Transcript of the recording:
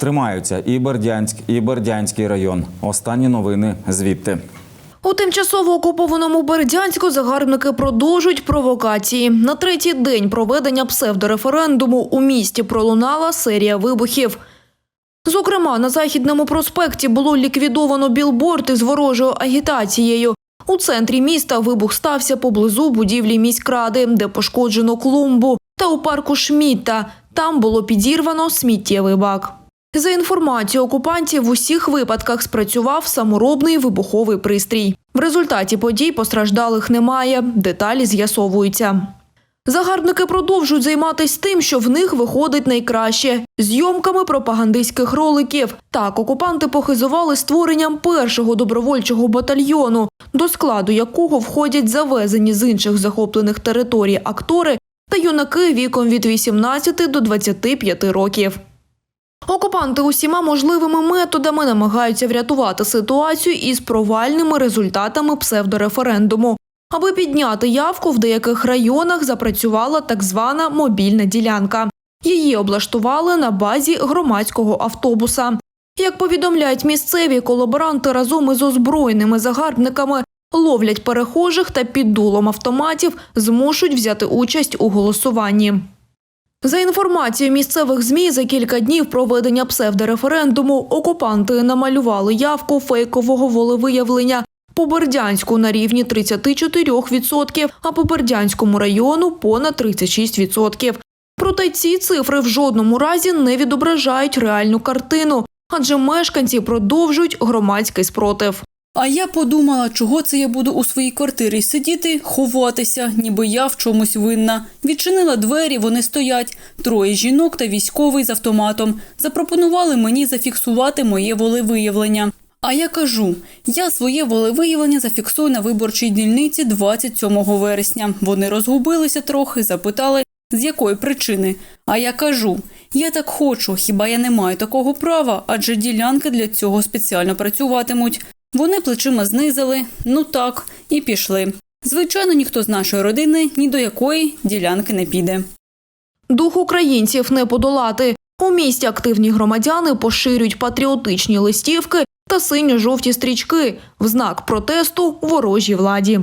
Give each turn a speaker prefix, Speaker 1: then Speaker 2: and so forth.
Speaker 1: Тримаються і Бердянськ, і Бердянський район. Останні новини звідти.
Speaker 2: У тимчасово окупованому Бердянську загарбники продовжують провокації. На третій день проведення псевдореферендуму у місті пролунала серія вибухів. Зокрема, на західному проспекті було ліквідовано білборд із ворожою агітацією. У центрі міста вибух стався поблизу будівлі міськради, де пошкоджено клумбу, та у парку Шмітта. Там було підірвано сміттєвий бак. За інформацією окупантів, в усіх випадках спрацював саморобний вибуховий пристрій. В результаті подій постраждалих немає, деталі з'ясовуються. Загарбники продовжують займатися тим, що в них виходить найкраще зйомками пропагандистських роликів. Так, окупанти похизували створенням першого добровольчого батальйону, до складу якого входять завезені з інших захоплених територій актори та юнаки віком від 18 до 25 років. Окупанти усіма можливими методами намагаються врятувати ситуацію із провальними результатами псевдореферендуму. Аби підняти явку, в деяких районах запрацювала так звана мобільна ділянка. Її облаштували на базі громадського автобуса. Як повідомляють місцеві, колаборанти разом із озброєними загарбниками ловлять перехожих та під дулом автоматів змушують взяти участь у голосуванні. За інформацією місцевих ЗМІ, за кілька днів проведення псевдореферендуму окупанти намалювали явку фейкового волевиявлення по Бердянську на рівні 34%, а по Бердянському району понад 36%. Проте ці цифри в жодному разі не відображають реальну картину, адже мешканці продовжують громадський спротив.
Speaker 3: А я подумала, чого це я буду у своїй квартирі сидіти, ховатися, ніби я в чомусь винна. Відчинила двері, вони стоять. Троє жінок та військовий з автоматом. Запропонували мені зафіксувати моє волевиявлення. А я кажу, я своє волевиявлення зафіксую на виборчій дільниці 27 вересня. Вони розгубилися трохи, запитали, з якої причини. А я кажу, я так хочу, хіба я не маю такого права, адже ділянки для цього спеціально працюватимуть. Вони плечима знизили, ну так, і пішли. Звичайно, ніхто з нашої родини ні до якої ділянки не піде.
Speaker 2: Дух українців не подолати. У місті активні громадяни поширюють патріотичні листівки та синьо-жовті стрічки в знак протесту ворожій владі.